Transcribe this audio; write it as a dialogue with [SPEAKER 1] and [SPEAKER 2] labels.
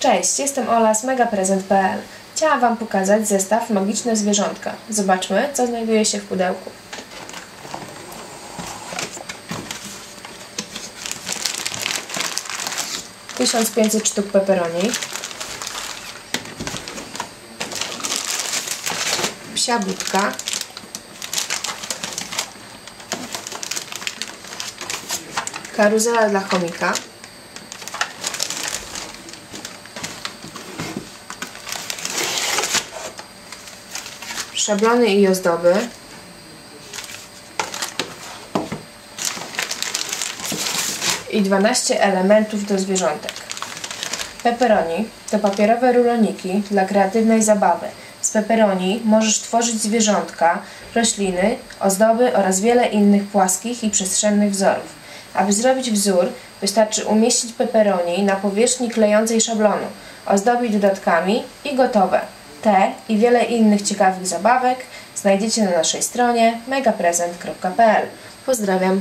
[SPEAKER 1] Cześć, jestem Ola z megaprezent.pl. Chciałam Wam pokazać zestaw Magiczne Zwierzątka. Zobaczmy, co znajduje się w pudełku. Tysiąc pięćset sztuk peperoni. Psia budka. Karuzela dla chomika. Szablony i ozdoby. I 12 elementów do zwierzątek. Pepperoni to papierowe ruloniki dla kreatywnej zabawy. Z pepperoni możesz tworzyć zwierzątka, rośliny, ozdoby oraz wiele innych płaskich i przestrzennych wzorów. Aby zrobić wzór, wystarczy umieścić pepperoni na powierzchni klejącej szablonu, ozdobić dodatkami i gotowe. Te i wiele innych ciekawych zabawek znajdziecie na naszej stronie megaprezent.pl. Pozdrawiam!